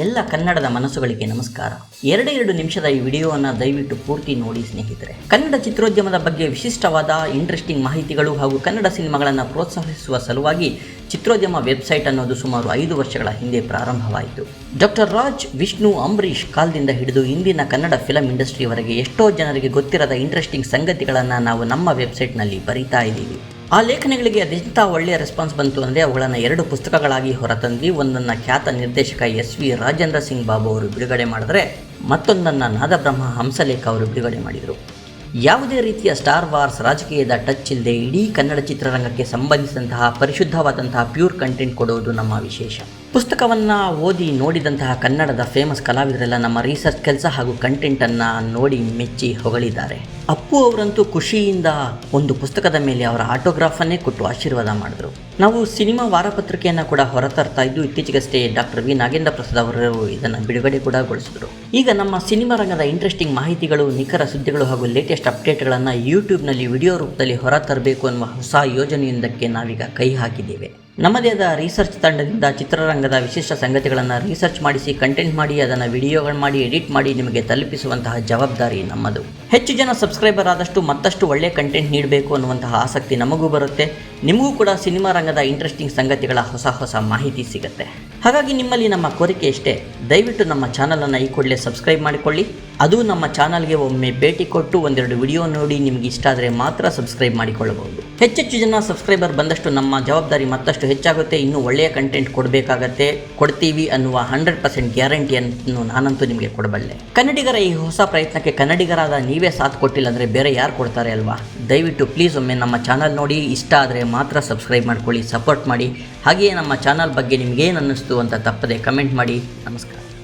ಎಲ್ಲ ಕನ್ನಡದ ಮನಸ್ಸುಗಳಿಗೆ ನಮಸ್ಕಾರ. ಎರಡೇ ಎರಡು ನಿಮಿಷದ ಈ ವಿಡಿಯೋವನ್ನು ದಯವಿಟ್ಟು ಪೂರ್ತಿ ನೋಡಿ ಸ್ನೇಹಿತರೆ. ಕನ್ನಡ ಚಿತ್ರೋದ್ಯಮದ ಬಗ್ಗೆ ವಿಶಿಷ್ಟವಾದ ಇಂಟ್ರೆಸ್ಟಿಂಗ್ ಮಾಹಿತಿಗಳು ಹಾಗೂ ಕನ್ನಡ ಸಿನಿಮಾಗಳನ್ನು ಪ್ರೋತ್ಸಾಹಿಸುವ ಸಲುವಾಗಿ ಚಿತ್ರೋದ್ಯಮ ವೆಬ್ಸೈಟ್ ಅನ್ನೋದು ಸುಮಾರು ಐದು ವರ್ಷಗಳ ಹಿಂದೆ ಪ್ರಾರಂಭವಾಯಿತು. ಡಾಕ್ಟರ್ ರಾಜ್, ವಿಷ್ಣು, ಅಂಬರೀಷ್ ಕಾಲದಿಂದ ಹಿಡಿದು ಇಂದಿನ ಕನ್ನಡ ಫಿಲಂ ಇಂಡಸ್ಟ್ರಿವರೆಗೆ ಎಷ್ಟೋ ಜನರಿಗೆ ಗೊತ್ತಿರದ ಇಂಟ್ರೆಸ್ಟಿಂಗ್ ಸಂಗತಿಗಳನ್ನು ನಾವು ನಮ್ಮ ವೆಬ್ಸೈಟ್ನಲ್ಲಿ ಬರೀತಾ ಇದ್ದೀವಿ. ಆ ಲೇಖನಗಳಿಗೆ ಅದೆಂಥ ಒಳ್ಳೆಯ ರೆಸ್ಪಾನ್ಸ್ ಬಂತು ಅಂದರೆ ಅವುಗಳನ್ನು ಎರಡು ಪುಸ್ತಕಗಳಾಗಿ ಹೊರತಂದು. ಒಂದನ್ನು ಖ್ಯಾತ ನಿರ್ದೇಶಕ ಎಸ್ ವಿ ರಾಜೇಂದ್ರ ಸಿಂಗ್ ಬಾಬು ಅವರು ಬಿಡುಗಡೆ ಮಾಡಿದ್ರೆ ಮತ್ತೊಂದನ್ನು ನಾದಬ್ರಹ್ಮ ಹಂಸಲೇಖ ಅವರು ಬಿಡುಗಡೆ ಮಾಡಿದರು. ಯಾವುದೇ ರೀತಿಯ ಸ್ಟಾರ್ ವಾರ್ಸ್ ರಾಜಕೀಯದ ಟಚ್ ಇಲ್ಲದೆ ಇಡೀ ಕನ್ನಡ ಚಿತ್ರರಂಗಕ್ಕೆ ಸಂಬಂಧಿಸಿದಂತಹ ಪರಿಶುದ್ಧವಾದಂತಹ ಪ್ಯೂರ್ ಕಂಟೆಂಟ್ ಕೊಡುವುದು ನಮ್ಮ ವಿಶೇಷ. ಪುಸ್ತಕವನ್ನು ಓದಿ ನೋಡಿದಂತಹ ಕನ್ನಡದ ಫೇಮಸ್ ಕಲಾವಿದರೆಲ್ಲ ನಮ್ಮ ರಿಸರ್ಚ್ ಕೆಲಸ ಹಾಗೂ ಕಂಟೆಂಟನ್ನು ನೋಡಿ ಮೆಚ್ಚಿ ಹೊಗಳಿದ್ದಾರೆ. ಅಪ್ಪು ಅವರಂತೂ ಖುಷಿಯಿಂದ ಒಂದು ಪುಸ್ತಕದ ಮೇಲೆ ಅವರ ಆಟೋಗ್ರಾಫನ್ನೇ ಕೊಟ್ಟು ಆಶೀರ್ವಾದ ಮಾಡಿದ್ರು. ನಾವು ಸಿನಿಮಾ ವಾರಪತ್ರಿಕೆಯನ್ನು ಕೂಡ ಹೊರತರ್ತಾ ಇದ್ದು ಇತ್ತೀಚೆಗಷ್ಟೇ ಡಾಕ್ಟರ್ ವಿ ನಾಗೇಂದ್ರ ಪ್ರಸಾದ್ ಅವರು ಇದನ್ನು ಬಿಡುಗಡೆ ಕೂಡ ಗೊಳಿಸಿದ್ರು. ಈಗ ನಮ್ಮ ಸಿನಿಮಾ ರಂಗದ ಇಂಟ್ರೆಸ್ಟಿಂಗ್ ಮಾಹಿತಿಗಳು, ನಿಖರ ಸುದ್ದಿಗಳು ಹಾಗೂ ಲೇಟೆಸ್ಟ್ ಅಪ್ಡೇಟ್ಗಳನ್ನು ಯೂಟ್ಯೂಬ್ನಲ್ಲಿ ವಿಡಿಯೋ ರೂಪದಲ್ಲಿ ಹೊರತರಬೇಕು ಅನ್ನುವ ಹೊಸ ಯೋಜನೆಯೊಂದಕ್ಕೆ ನಾವೀಗ ಕೈ ಹಾಕಿದ್ದೇವೆ. ನಮ್ಮದೇ ಆದ ರಿಸರ್ಚ್ ತಂಡದಿಂದ ಚಿತ್ರರಂಗದ ವಿಶಿಷ್ಟ ಸಂಗತಿಗಳನ್ನು ರಿಸರ್ಚ್ ಮಾಡಿಸಿ ಕಂಟೆಂಟ್ ಮಾಡಿ, ಅದನ್ನು ವಿಡಿಯೋಗಳು ಮಾಡಿ ಎಡಿಟ್ ಮಾಡಿ ನಿಮಗೆ ತಲುಪಿಸುವಂತಹ ಜವಾಬ್ದಾರಿ ನಮ್ಮದು. ಹೆಚ್ಚು ಜನ ಸಬ್ಸ್ಕ್ರೈಬರ್ ಆದಷ್ಟು ಮತ್ತಷ್ಟು ಒಳ್ಳೆಯ ಕಂಟೆಂಟ್ ನೀಡಬೇಕು ಅನ್ನುವಂತಹ ಆಸಕ್ತಿ ನಮಗೂ ಬರುತ್ತೆ. ನಿಮಗೂ ಕೂಡ ಸಿನಿಮಾ ರಂಗದ ಇಂಟ್ರೆಸ್ಟಿಂಗ್ ಸಂಗತಿಗಳ ಹೊಸ ಹೊಸ ಮಾಹಿತಿ ಸಿಗುತ್ತೆ. ಹಾಗಾಗಿ ನಿಮ್ಮಲ್ಲಿ ನಮ್ಮ ಕೋರಿಕೆ ಇಷ್ಟೇ. ದಯವಿಟ್ಟು ನಮ್ಮ ಚಾನಲನ್ನು ಈ ಕೂಡಲೇ ಸಬ್ಸ್ಕ್ರೈಬ್ ಮಾಡಿಕೊಳ್ಳಿ. ಅದು ನಮ್ಮ ಚಾನಲ್ಗೆ ಒಮ್ಮೆ ಭೇಟಿ ಕೊಟ್ಟು ಒಂದೆರಡು ವಿಡಿಯೋ ನೋಡಿ ನಿಮಗೆ ಇಷ್ಟ ಆದರೆ ಮಾತ್ರ ಸಬ್ಸ್ಕ್ರೈಬ್ ಮಾಡಿಕೊಳ್ಳಬಹುದು. ಹೆಚ್ಚೆಚ್ಚು ಜನ ಸಬ್ಸ್ಕ್ರೈಬರ್ ಬಂದಷ್ಟು ನಮ್ಮ ಜವಾಬ್ದಾರಿ ಮತ್ತಷ್ಟು ಹೆಚ್ಚಾಗುತ್ತೆ. ಇನ್ನೂ ಒಳ್ಳೆಯ ಕಂಟೆಂಟ್ ಕೊಡಬೇಕಾಗತ್ತೆ. ಕೊಡ್ತೀವಿ ಅನ್ನುವ ಹಂಡ್ರೆಡ್ ಪರ್ಸೆಂಟ್ ಗ್ಯಾರಂಟಿಯನ್ನು ನಾನಂತೂ ನಿಮಗೆ ಕೊಡಬಲ್ಲೆ. ಕನ್ನಡಿಗರ ಈ ಹೊಸ ಪ್ರಯತ್ನಕ್ಕೆ ಕನ್ನಡಿಗರಾದ ನೀವೇ ಸಾಥ್ ಕೊಟ್ಟಿಲ್ಲ ಅಂದರೆ ಬೇರೆ ಯಾರು ಕೊಡ್ತಾರೆ ಅಲ್ವಾ? ದಯವಿಟ್ಟು ಪ್ಲೀಸ್ ಒಮ್ಮೆ ನಮ್ಮ ಚಾನಲ್ ನೋಡಿ. ಇಷ್ಟ ಆದರೆ ಮಾತ್ರ ಸಬ್ಸ್ಕ್ರೈಬ್ ಮಾಡ್ಕೊಳ್ಳಿ, ಸಪೋರ್ಟ್ ಮಾಡಿ. ಹಾಗೆಯೇ ನಮ್ಮ ಚಾನಲ್ ಬಗ್ಗೆ ನಿಮಗೇನು ಅನ್ನಿಸ್ತು ಅಂತ ತಪ್ಪದೆ ಕಮೆಂಟ್ ಮಾಡಿ. ನಮಸ್ಕಾರ.